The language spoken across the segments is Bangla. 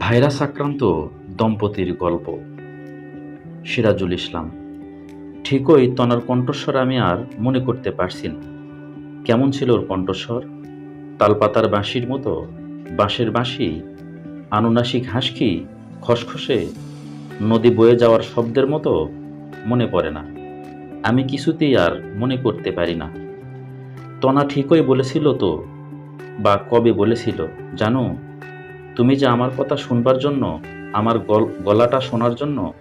ভাইরাস আক্রান্ত দম্পতির গল্প। সিরাজুল ইসলাম, ঠিকই তনার কণ্ঠস্বর আমি আর মনে করতে পারছি না। কেমন ছিল ওর কণ্ঠস্বর? তালপাতার বাঁশির মতো, বাঁশের বাঁশি, আনুনাসিক হাসকি, খসখসে, নদী বয়ে যাওয়ার শব্দের মতো মনে পড়ে না। আমি কিছুতেই আর মনে করতে পারি না। তনা ঠিকই বলেছিল তো, বা কবে বলেছিল, জানো? তুমি যে আমার কথা শুনবার জন্য, আমার গল- গলাটা শোনার জন্য,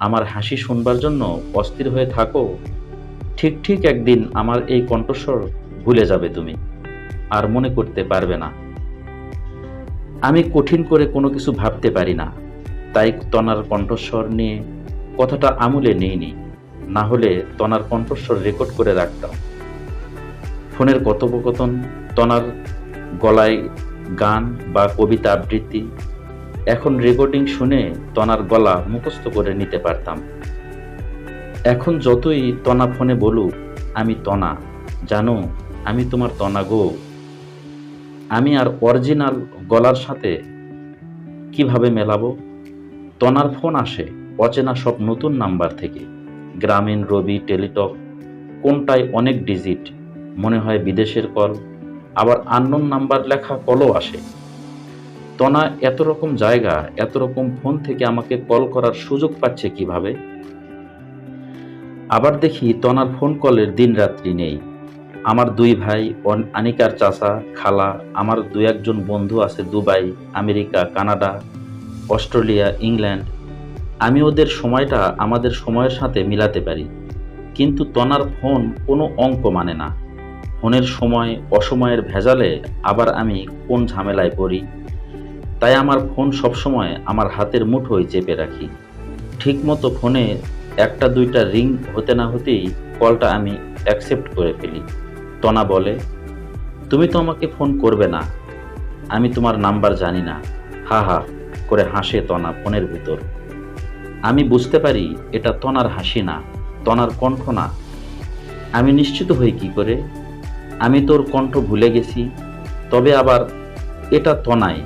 আমার হাসি শুনবার জন্য অস্থির হয়ে থাকো, ঠিক ঠিক একদিন আমার এই কণ্ঠস্বর ভুলে যাবে তুমি আর মনে করতে পারবে না। আমি কঠিন করে কোনো কিছু ভাবতে পারি না, তাই তনার কণ্ঠস্বর নিয়ে কথাটা আমলে নেইনি, না হলে তনার কণ্ঠস্বর রেকর্ড করে রাখতাম। ফোনের কথোপকথন, তনার গলায় গান বা কবিতা আবৃত্তি। এখন রেকর্ডিং শুনে তনার গলা মুখস্থ করে নিতে পারতাম। এখন যতই তনা ফোনে বলুক, আমি তনা। জানো, আমি তোমার তনা গো। আমি আর অরিজিনাল গলার সাথে কীভাবে মেলাবো? তনার ফোন আসে অচেনা সব নতুন নাম্বার থেকে। গ্রামীণ রবি টেলিটক, কোনটায় অনেক ডিজিট, মনে হয় বিদেশের কল। আবার আননোন নাম্বার লেখা কলও আসে। তনা, এত রকম জায়গা, এত রকম ফোন থেকে আমাকে কল করার সুযোগ পাচ্ছে কীভাবে? আবার দেখি তনার ফোন কলের দিন রাত্রি নেই। আমার দুই ভাই আনিকার চাচা, খালা, আমার দু একজন বন্ধু আছে Dubai, America, Canada, Australia, England. আমি ওদের সময়টা আমাদের সময়ের সাথে মিলাতে পারি। কিন্তু তনার ফোন কোনো অঙ্ক মানে না। ফোনের সময়, অসময়ের ভেজালে আবার আমি কোন ঝামেলায় পড়ি? তাই আমার ফোন সবসময় আমার হাতের মুঠোয় চেপে রাখি। ঠিকমতো ফোনে একটা, দুইটা রিং হতে না হতেই কলটা আমি অ্যাকসেপ্ট করে ফেলি। তনা বলে, তুমি তো আমাকে ফোন করবে না। আমি তোমার নাম্বার জানি না। হা হা করে হাসে তনা ফোনের ভিতর। আমি বুঝতে পারি এটা তনার হাসি না তনার কণ্ঠ না। আমি নিশ্চিত হই কি করে? আমি তোর কণ্ঠ ভুলে গেছি, তবে আবার এটা তনাই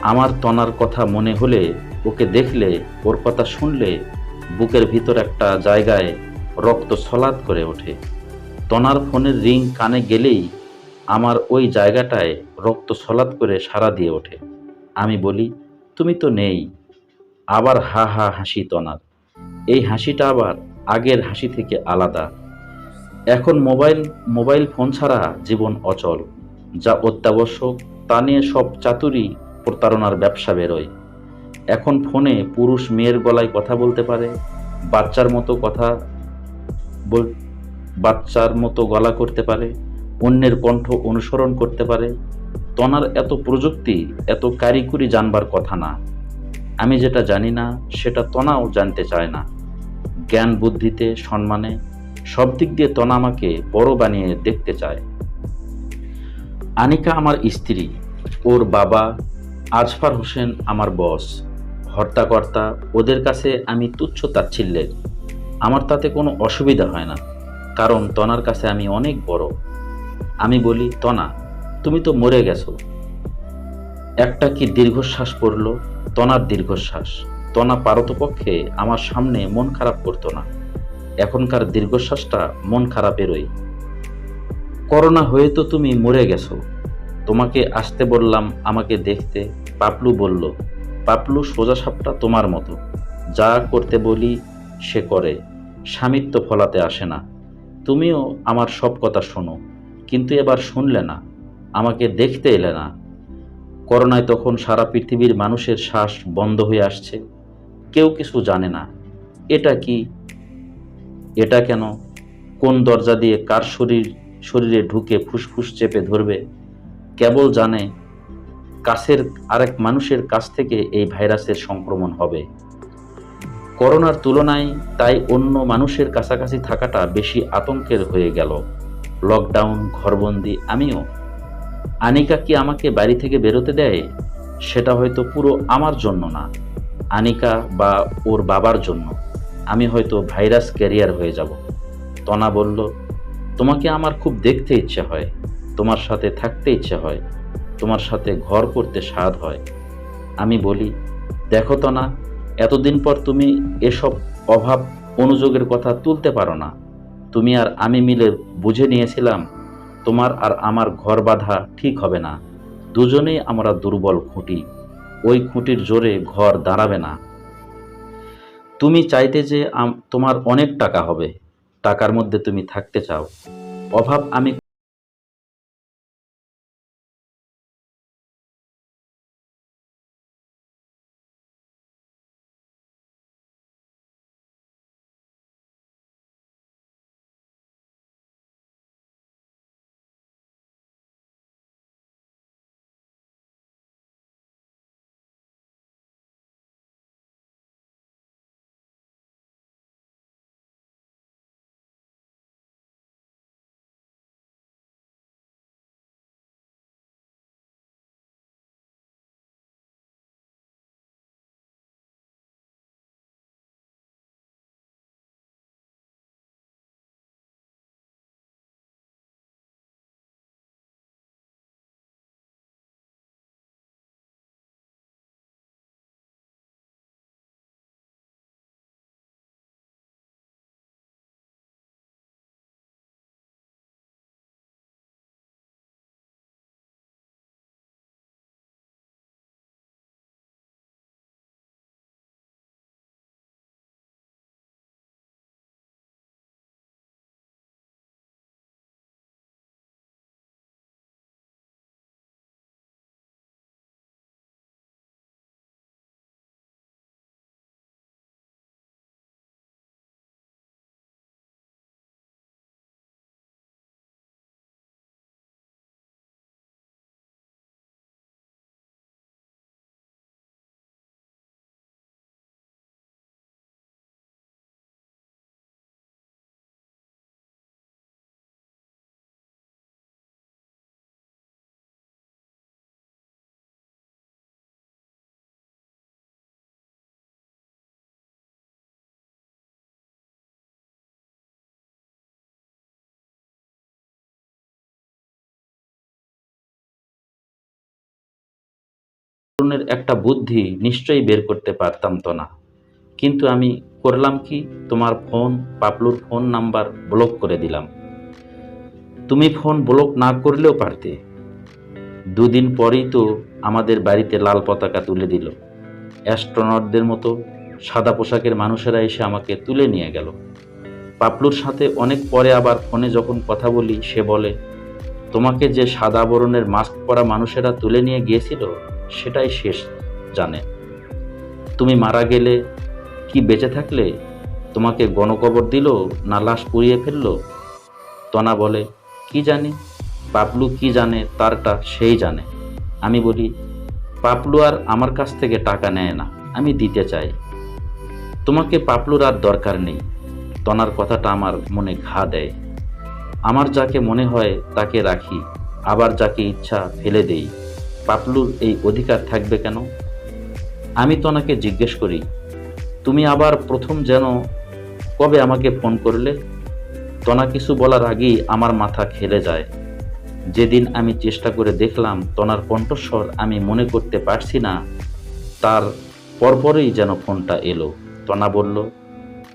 আমার তনার কথা মনে হলে ওকে দেখলে, ওর কথা শুনলে বুকের ভিতর একটা জায়গায় রক্ত ছলাৎ করে ওঠে। তনার ফোনের রিং কানে গেলেই আমার ওই জায়গাটায় রক্ত ছলাৎ করে সারা দিয়ে ওঠে। আমি বলি, তুমি তো নেই। আবার হা হা হাসি তনার। এই হাসিটা আবার আগের হাসি থেকে আলাদা। এখন মোবাইল মোবাইল ফোন ছাড়া জীবন অচল। যা অত্যাবশ্যক, তা নিয়ে সব চাতুরি প্রতারণার ব্যবসা বেরোয়। এখন ফোনে পুরুষ মেয়ের গলায় কথা বলতে পারে, বাচ্চার মতো কথা বাচ্চার মতো গলা করতে পারে, অন্যের কণ্ঠ অনুসরণ করতে পারে। তনার এত প্রযুক্তি, এত কারিকুরি জানবার কথা না। আমি যেটা জানি না, সেটা তনাও জানতে চায় না। জ্ঞান বুদ্ধিতে, সম্মানে সব দিক দিয়ে তনা আমাকে বড় বানিয়ে দেখতে চায়। আনিকা আমার স্ত্রী, ওর বাবা, আজফার হোসেন আমার বস, হর্তাকর্তা, ওদের কাছে আমি তুচ্ছ তাচ্ছিল্যের। আমার তাতে কোনো অসুবিধা হয় না, কারণ তনার কাছে আমি অনেক বড়। আমি বলি, তনা, তুমি তো মরে গেছো। একটা কি দীর্ঘশ্বাস পড়ল? তনার দীর্ঘশ্বাস। তনা পারতপক্ষে আমার সামনে মন খারাপ করতো না। এখনকার দীর্ঘশ্বাসটা মন খারাপেরই। করোনা হয়ে তো তুমি মরে গেছো। তোমাকে আসতে বললাম, আমাকে দেখতে। পাপলু বলল, পাপলু সোজা সাপটা তোমার মতো। যা করতে বলি, সে করে। স্বামিত্ব ফলাতে আসে না। তুমিও আমার সব কথা শোনো। কিন্তু এবার শুনলে না। আমাকে দেখতে এলে না। করোনায় তখন সারা পৃথিবীর মানুষের শ্বাস বন্ধ হয়ে আসছে। কেউ কিছু জানে না। এটা কি এটা কেন? কোন দরজা দিয়ে কার শরীর, শরীরে ঢুকে ফুসফুস চেপে ধরবে? কেবল জানে কাছের আরেক মানুষের কাছ থেকে এই ভাইরাসের সংক্রমণ হবে। করোনার তুলনায় তাই অন্য মানুষের কাছাকাছি থাকাটা বেশি আতঙ্কের হয়ে গেল। লকডাউন, ঘরবন্দি, আমিও। আনিকা কি আমাকে বাড়ি থেকে বেরোতে দেয়? সেটা হয়তো পুরো আমার জন্য না। আনিকা বা ওর বাবার জন্য। আমি হয়তো ভাইরাস ক্যারিয়ার হয়ে যাব। তনা বলল, তোমাকে আমার খুব দেখতে ইচ্ছে হয়। তোমার সাথে থাকতে ইচ্ছে হয়। তোমার সাথে ঘর করতে স্বাদ হয়। আমি বলি, দেখো তনা, এতদিন পর তুমি এসব অভাব অনুযোগের কথা তুলতে পারো না। তুমি আর আমি মিলে বুঝে নিয়েছিলাম, তোমার আর আমার ঘর বাঁধা ঠিক হবে না। দুজনেই আমরা দুর্বল খুঁটি। ওই খুঁটির জোরে ঘর দাঁড়াবে না। তুমি চাইতে যে তোমার অনেক টাকা হবে টাকার মধ্যে তুমি থাকতে চাও। অভাব আমি তরুণের একটা বুদ্ধি নিশ্চয়ই বের করতে পারতাম তো না। কিন্তু আমি করলাম কি? তোমার ফোন, পাপলুর ফোন নাম্বার ব্লক করে দিলাম। তুমি ফোন ব্লক না করলেও পারতে। দুদিন পরেই তো আমাদের বাড়িতে লাল পতাকা তুলে দিল। অ্যাস্ট্রোনটদের মতো সাদা পোশাকের মানুষেরা এসে আমাকে তুলে নিয়ে গেল। পাপলুর সাথে অনেক পরে আবার ফোনে যখন কথা বলি, সে বলে, তোমাকে যে সাদা বরণের মাস্ক পরা মানুষেরা তুলে নিয়ে গিয়েছিল সেটাই শেষ জানে। তুমি মারা গেলে কি বেঁচে থাকলে? তোমাকে গণকবর দিল না লাশ পুড়িয়ে ফেলল? তনা বলে, কি জানি? পাপলু কি জানে? তারটা সেই জানে। আমি বলি, পাপলু আর আমার কাছ থেকে টাকা নেয় না, আমি দিতে চাই। তোমাকে পাপলুর আর দরকার নেই। তনার কথাটা আমার মনে ঘা দেয়। আমার যাকে মনে হয় তাকে রাখি, আবার যাকে ইচ্ছা ফেলে দেই। পাপলুর এই অধিকার থাকবে কেন? আমি তনাকে জিজ্ঞেস করি, তুমি আবার প্রথম যেন কবে আমাকে ফোন করলে? তনা কিছু বলার আগেই আমার মাথা খেলে যায়। যেদিন আমি চেষ্টা করে দেখলাম তনার কণ্ঠস্বর আমি মনে করতে পারছি না, তার পরপরই যেন ফোনটা এলো। তনা বলল,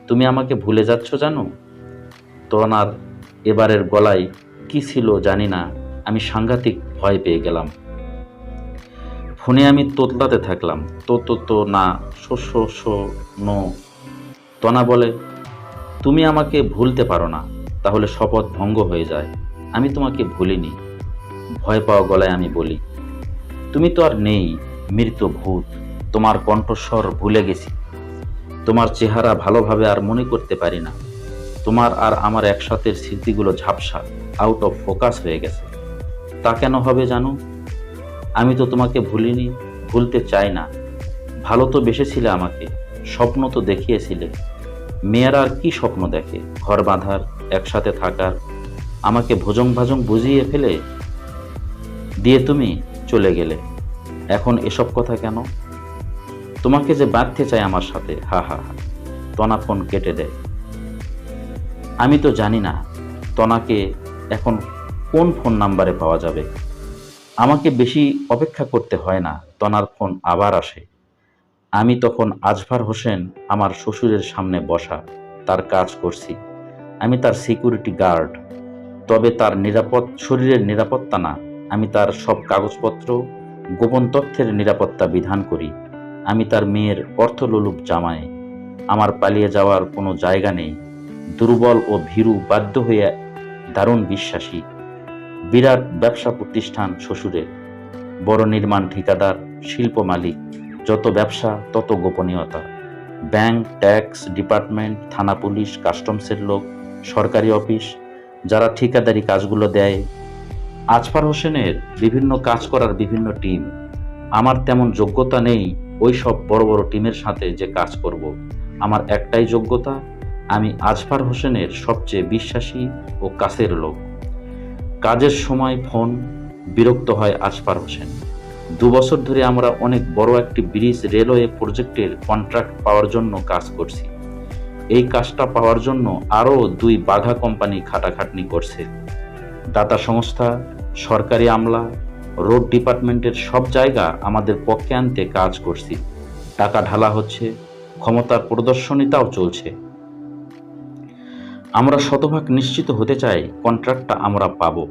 তুমি আমাকে ভুলে যাচ্ছ জানো? তনার এবারের গলায় কি ছিল জানি না, আমি সাংঘাতিক ভয় পেয়ে গেলাম। ফোনে আমি তোতলাতে থাকলাম। তো তো তো না, শো শো শো, নো। তনা বলে, তুমি আমাকে ভুলতে পারো না, তাহলে শপথ ভঙ্গ হয়ে যায়। আমি তোমাকে ভুলিনি। ভয় পাওয়া গলায় আমি বলি, তুমি তো আর নেই, মৃত ভূত। তোমার কণ্ঠস্বর ভুলে গেছি। তোমার চেহারা ভালোভাবে আর মনে করতে পারি না। তোমার আর আমার একসাথের স্মৃতিগুলো ঝাপসা আউট অফ ফোকাস হয়ে গেছে। তা কেন হবে জানো? আমি তো তোমাকে ভুলিনি, ভুলতে চাই না। ভালো তো বেসেছিলে আমাকে, স্বপ্ন তো দেখিয়েছিলে। মেয়েরা আর কি স্বপ্ন দেখে? ঘর বাঁধার, একসাথে থাকার, আমাকে ভোজং ভাজং বুঝিয়ে ফেলে? দিয়ে তুমি চলে গেলে। এখন এসব কথা কেন? তোমাকে যে বাঁধতে চাই আমার সাথে, হা হা হা, তনা ফোন কেটে দেয়। আমি তো জানি না, তনাকে এখন কোন ফোন নাম্বারে পাওয়া যাবে? আমাকে বেশি অপেক্ষা করতে হয় না, তনার ফোন আবার আসে। আমি তখন আজফার হোসেন আমার শ্বশুরের সামনে বসা, তার কাজ করছি। আমি তার সিকিউরিটি গার্ড তবে তার নিরাপদ, শরীরের নিরাপত্তা না। আমি তার সব কাগজপত্র, গোপন তথ্যের নিরাপত্তা বিধান করি। আমি তার মেয়ের অর্থলোলুপ জামাই। আমার পালিয়ে যাওয়ার কোনো জায়গা নেই। দুর্বল ও ভীরু বাধ্য হয়ে দারুণ বিশ্বাসী। বিরাট ব্যবসা প্রতিষ্ঠান শ্বশুরের। বড় নির্মাণ ঠিকাদার, শিল্প মালিক, যত ব্যবসা, তত গোপনীয়তা। ব্যাংক, ট্যাক্স, ডিপার্টমেন্ট, থানা পুলিশ, কাস্টমসের লোক, সরকারি অফিস, যারা ঠিকাদারি কাজগুলো দেয়। আজফার হোসেনের বিভিন্ন কাজ করার বিভিন্ন টিম। আমার তেমন যোগ্যতা নেই, ওই সব বড় বড় টিমের সাথে যে কাজ করব। আমার একটাই যোগ্যতা, আমি আজফার হোসেনের সবচেয়ে বিশ্বাসী ও কাছের লোক। কাজের সময় ফোন বিরক্ত হয় আজফার হোসেন। দু বছর ধরে আমরা অনেক বড় একটি ব্রিজ রেলওয়ে প্রজেক্টের কন্ট্রাক্ট পাওয়ার জন্য কাজ করছি। এই কাজটা পাওয়ার জন্য আরও দুই বাঘা কোম্পানি খাটাখাটনি করছে। দাতা সংস্থা, সরকারি আমলা, রোড ডিপার্টমেন্টের সব জায়গা আমাদের পক্ষে আনতে কাজ করছি। টাকা ঢালা হচ্ছে, ক্ষমতার প্রদর্শনীতাও চলছে। আমরা শতভাগ নিশ্চিত হতে চাই কন্ট্রাক্টটা আমরা পাবো।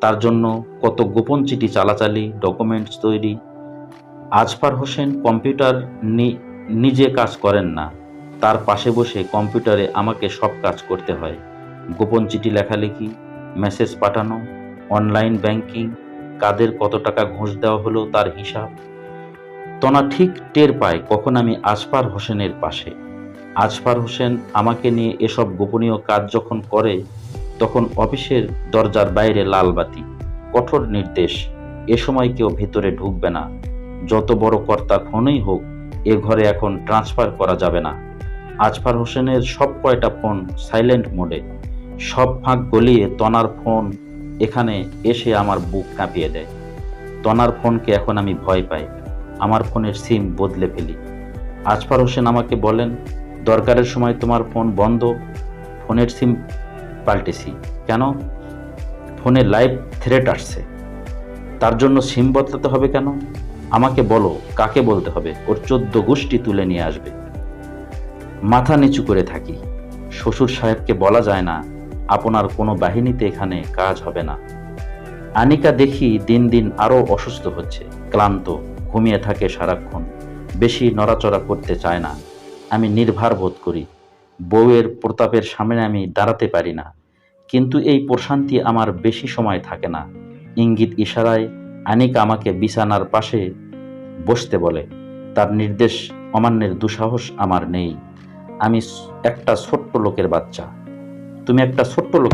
তার জন্য কত গোপন চিঠি চালাচালি, ডকুমেন্টস তৈরি। আজফার হোসেন কম্পিউটার নিজে কাজ করেন না। তার পাশে বসে কম্পিউটারে আমাকে সব কাজ করতে হয়। গোপন চিঠি লেখালেখি, মেসেজ পাঠানো, অনলাইন ব্যাংকিং, কাদের কত টাকা ঘুষ দেওয়া হলো তার হিসাব। তনা ঠিক টের পায় কখন আমি আজফার হোসেনের পাশে। আজফার হোসেন আমাকে নিয়ে এসব গোপনীয় কাজ যখন করে, তখন অফিসের দরজার বাইরে লাল বাতি। কঠোর নির্দেশ, এ সময় কেউ ভেতরে ঢুকবে না। যত বড় কর্তা ফোনই হোক, এ ঘরে এখন ট্রান্সফার করা যাবে না। আজফার হোসেনের সব কয়টা ফোন সাইলেন্ট মোডে। সব ফাঁক গলিয়ে তনার ফোন এখানে এসে আমার বুক কাঁপিয়ে দেয়। তনার ফোনকে এখন আমি ভয় পাই। আমার ফোনের সিম বদলে ফেলি। আজফার হোসেন আমাকে বলেন দরকারের সময় তোমার ফোন বন্ধ, ফোনের সিম পাল্টেছি। কেন? ফোনে লাইভ থ্রেট আসছে। তার জন্য সিম বদলাতে হবে কেন? আমাকে বলো, কাকে বলতে হবে? ওর চোদ্দ গোষ্ঠী তুলে নিয়ে আসবে। মাথা নিচু করে থাকি। শ্বশুর সাহেবকে বলা যায় না, আপনার কোনো বাহিনীতে এখানে কাজ হবে না। আনিকা দেখি দিন দিন আরও অসুস্থ হচ্ছে, ক্লান্ত, ঘুমিয়ে থাকে সারাক্ষণ। বেশি নড়াচড়া করতে চায় না। আমি নির্ভার বোধ করি। বউয়ের প্রতাপের সামনে আমি দাঁড়াতে পারি না। কিন্তু এই প্রশান্তি আমার বেশি সময় থাকে না। ইঙ্গিত ইশারায় আনিকা আমাকে বিছানার পাশে বসতে বলে। তার নির্দেশ অমান্যের দুঃসাহস আমার নেই। আমি একটা ছোট্ট লোকের বাচ্চা। তুমি একটা ছোট্ট লোক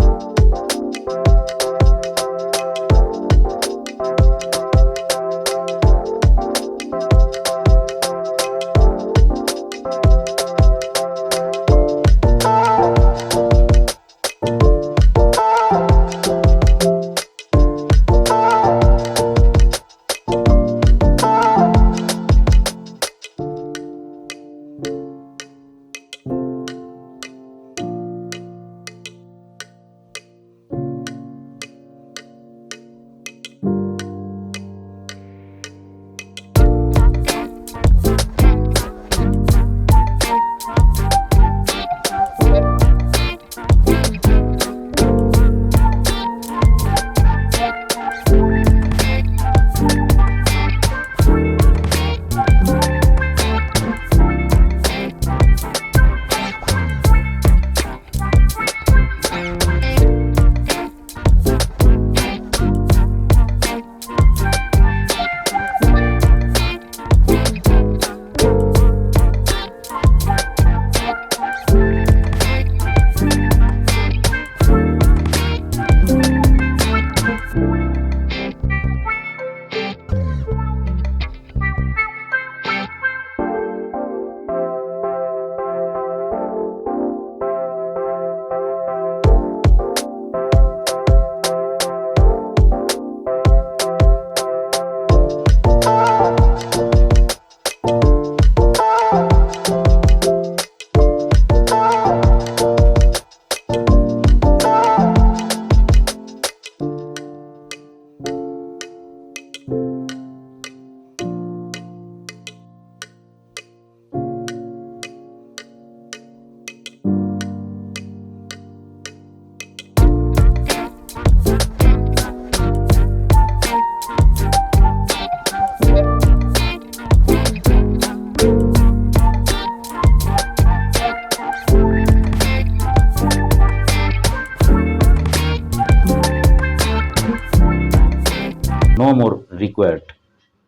রিকোয়ার্ড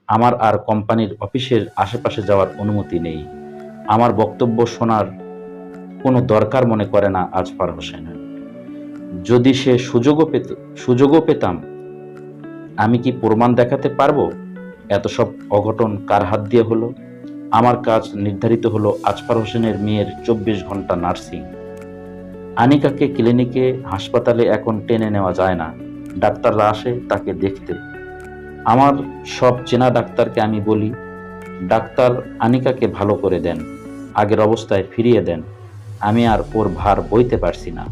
আমার আর কোম্পানির অফিসের আশেপাশে যাওয়ার অনুমতি নেই। আমার বক্তব্য শোনার কোনো দরকার মনে করে না আজফার হোসেন। যদি সে সুযোগও পেত, সুযোগও পেতাম, আমি কি প্রমাণ দেখাতে পারব? এত সব অঘটন কার হাত দিয়ে হলো? আমার কাজ নির্ধারিত হলো আজফার হোসেনের মেয়ের চব্বিশ ঘণ্টা নার্সিং। আনিকাকে ক্লিনিকে, হাসপাতালে এখন টেনে নেওয়া যায় না। ডাক্তাররা আসে তাকে দেখতে। আমার সব চেনা ডাক্তারকে আমি বলি, ডাক্তার আনিকাকে ভালো করে দেন, আগের অবস্থায় ফিরিয়ে দেন, আমি আর ওর ভার বইতে পারছি না।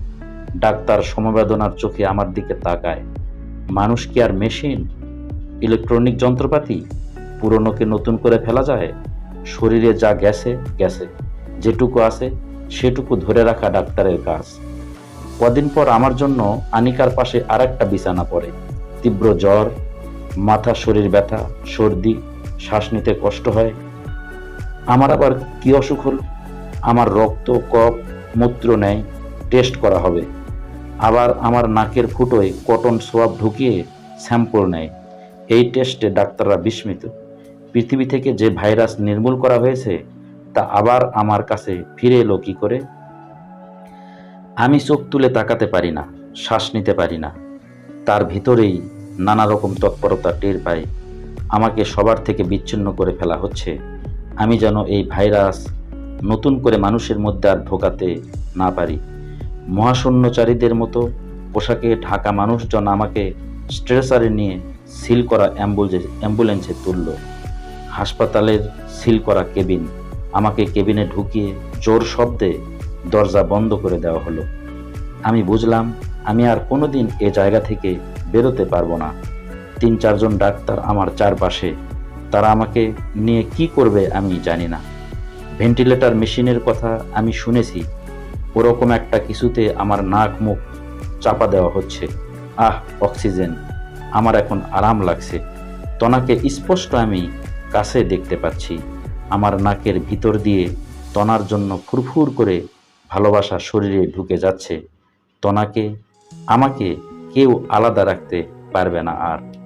ডাক্তার সমবেদনার চোখে আমার দিকে তাকায়। মানুষ কি আর মেশিন? ইলেকট্রনিক যন্ত্রপাতি? পুরনোকে নতুন করে ফেলা যায়? শরীরে যা গেছে গেছে। যেটুকু আছে, সেটুকু ধরে রাখা ডাক্তারের কাজ। কদিন পর আমার জন্য আনিকার পাশে আর একটা বিছানা পড়ে। তীব্র জ্বর মাথা, শরীর ব্যথা, সর্দি, শ্বাস নিতে কষ্ট হয়। আমার আবার কি অসুখ হল? আমার রক্ত কপ মূত্র নেয় টেস্ট করা হবে। আবার আমার নাকের ফুটোয় কটন সোয়াব ঢুকিয়ে স্যাম্পল নেয় এই টেস্টে ডাক্তাররা বিস্মিত। পৃথিবী থেকে যে ভাইরাস নির্মূল করা হয়েছে, তা আবার আমার কাছে ফিরে এলো কী করে? আমি চোখ তুলে তাকাতে পারি না, শ্বাস নিতে পারি না। তার ভিতরেই নানা রকম তৎপরতা টের পাই আমাকে সবার থেকে বিচ্ছিন্ন করে ফেলা হচ্ছে। আমি যেন এই ভাইরাস নতুন করে মানুষের মধ্যে আর ঢোকাতে না পারি। মহাশূন্যচারীদের মতো পোশাকে ঢাকা মানুষজন আমাকে স্ট্রেচারে নিয়ে সিল করা অ্যাম্বুলেন্সে তুলল। হাসপাতালের সিল করা কেবিন আমাকে কেবিনে ঢুকিয়ে জোর শব্দে দরজা বন্ধ করে দেওয়া হলো। আমি বুঝলাম, আমি আর কোনোদিন এ জায়গা থেকে বেরোতে পারব না। তিন, চারজন ডাক্তার আমার চারপাশে। তারা আমাকে নিয়ে কি করবে আমি জানি না। ভেন্টিলেটর মেশিনের কথা আমি শুনেছি। ওরকম একটা কিছুতে আমার নাক, মুখ চাপা দেওয়া হচ্ছে। আহ, অক্সিজেন। আমার এখন আরাম লাগছে। তনাকে স্পষ্ট আমি কাছে দেখতে পাচ্ছি। আমার নাকের ভিতর দিয়ে তনার জন্য ফুরফুর করে ভালোবাসা শরীরে ঢুকে যাচ্ছে। তনাকে, আমাকে কেউ আলাদা রাখতে পারবে না আর।